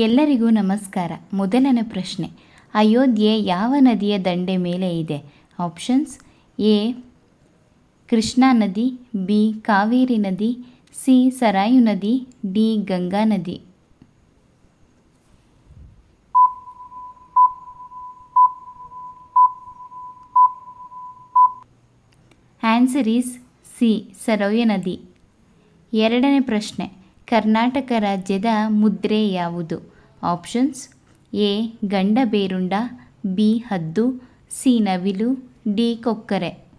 ಎಲ್ಲರಿಗೂ ನಮಸ್ಕಾರ. ಮೊದಲನೇ ಪ್ರಶ್ನೆ. ಅಯೋಧ್ಯೆ ಯಾವ ನದಿಯ ದಂಡೆ ಮೇಲೆ ಇದೆ? ಆಪ್ಷನ್ಸ್ ಎ, ಕೃಷ್ಣಾ ನದಿ, ಬಿ, ಕಾವೇರಿ ನದಿ, ಸಿ, ಸರಾಯು ನದಿ, ಡಿ, ಗಂಗಾ ನದಿ. ಆನ್ಸರ್ ಈಸ್ ಸಿ, ಸರೋಯ ನದಿ. ಎರಡನೇ ಪ್ರಶ್ನೆ. ಕರ್ನಾಟಕ ರಾಜ್ಯದ ಮುದ್ರೆ ಯಾವುದು? ಆಪ್ಷನ್ಸ್ ಎ ಗಂಡಬೇರುಂಡ ಬಿ ಹದ್ದು ಸಿ ನವಿಲು ಡಿ ಕೊಕ್ಕರೆ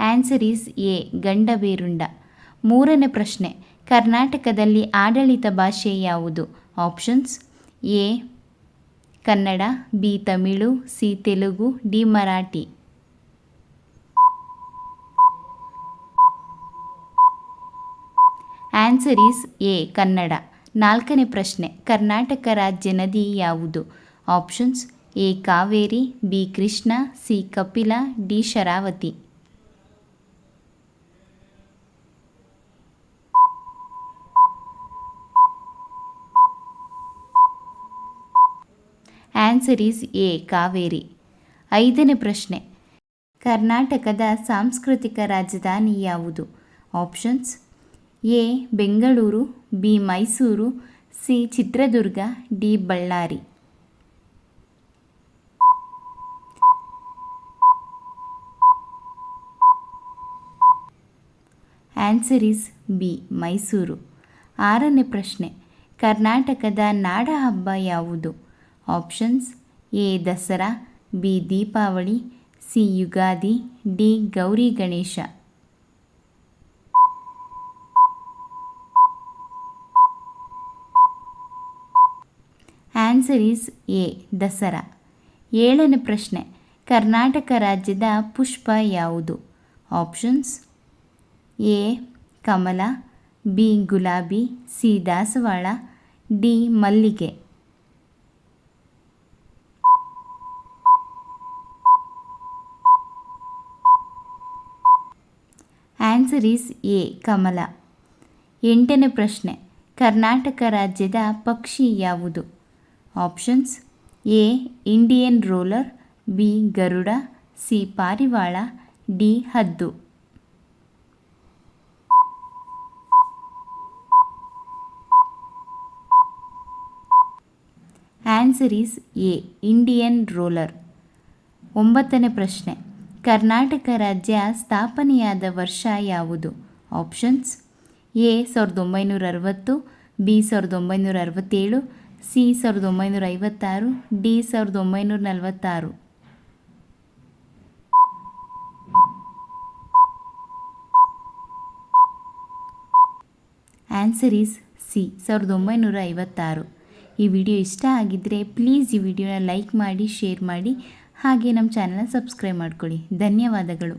ಆನ್ಸರ್ ಈಸ್ ಎ ಗಂಡಬೇರುಂಡ ಮೂರನೇ ಪ್ರಶ್ನೆ. ಕರ್ನಾಟಕದಲ್ಲಿ ಆಡಳಿತ ಭಾಷೆ ಯಾವುದು? Options A Kannada. B Tamil. C Telugu. D Marathi. Answer is A, Kannada. ನಾಲ್ಕನೇ ಪ್ರಶ್ನೆ, ಕರ್ನಾಟಕ ರಾಜ್ಯ ನದಿ ಯಾವುದು? Options A, Kaveri, B, Krishna, C, Kapila, D, Sharavathi. Answer is A, Kaveri. ಐದನೇ ಪ್ರಶ್ನೆ, ಕರ್ನಾಟಕದ ಸಾಂಸ್ಕೃತಿಕ ರಾಜಧಾನಿ ಯಾವುದು? Options A, Bengaluru, B, Mysuru, C, Chitradurga, D, Ballari. Answer is B Mysuru. ಆರನೇ ಪ್ರಶ್ನೆ, ಕರ್ನಾಟಕದ ನಾಡ ಹಬ್ಬ ಯಾವುದು? Options A, Dasara, B, Deepavali, C, Ugadi, D, Gauri Ganesha. Answer is A, Dasara. ಏಳನೇ ಪ್ರಶ್ನೆ, ಕರ್ನಾಟಕ ರಾಜ್ಯದ ಪುಷ್ಪ ಯಾವುದು? ಆಪ್ಷನ್ಸ್, ಎ, ಕಮಲ, ಬಿ, ಗುಲಾಬಿ, ಸಿ, ದಾಸವಾಳ, ಡಿ, ಮಲ್ಲಿಗೆ. ಆನ್ಸರ್ ಈಸ್ ಎ, ಕಮಲ. ಎಂಟನೇ ಪ್ರಶ್ನೆ, ಕರ್ನಾಟಕ ರಾಜ್ಯದ ಪಕ್ಷಿ ಯಾವುದು? Options A Indian roller B Garuda C ಪಾರಿವಾಳ ಡಿ ಹದ್ದು answer is A Indian roller ಒಂಬತ್ತನೇ ಪ್ರಶ್ನೆ. ಕರ್ನಾಟಕ ರಾಜ್ಯ ಸ್ಥಾಪನೆಯಾದ ವರ್ಷ ಯಾವುದು? ಆಪ್ಷನ್ಸ್ ಎ ಸಾವಿರದ ಒಂಬೈನೂರ ಅರವತ್ತು ಬಿ ಸಾವಿರದ ಒಂಬೈನೂರ ಅರವತ್ತೇಳು ಸಿ ಸಾವಿರದ ಒಂಬೈನೂರ ಐವತ್ತಾರು, ಡಿ ಸಾವಿರದ ಒಂಬೈನೂರ ನಲವತ್ತಾರು. ಆನ್ಸರ್ ಈಸ್ ಸಿ ಸಾವಿರದ ಒಂಬೈನೂರ ಐವತ್ತಾರು. ಈ ವಿಡಿಯೋ ಇಷ್ಟ ಆಗಿದ್ದರೆ ಪ್ಲೀಸ್ ಈ ವಿಡಿಯೋನ ಲೈಕ್ ಮಾಡಿ ಶೇರ್ ಮಾಡಿ, ಹಾಗೆ ನಮ್ಮ ಚಾನಲ್ನ ಸಬ್ಸ್ಕ್ರೈಬ್ ಮಾಡ್ಕೊಳ್ಳಿ. ಧನ್ಯವಾದಗಳು.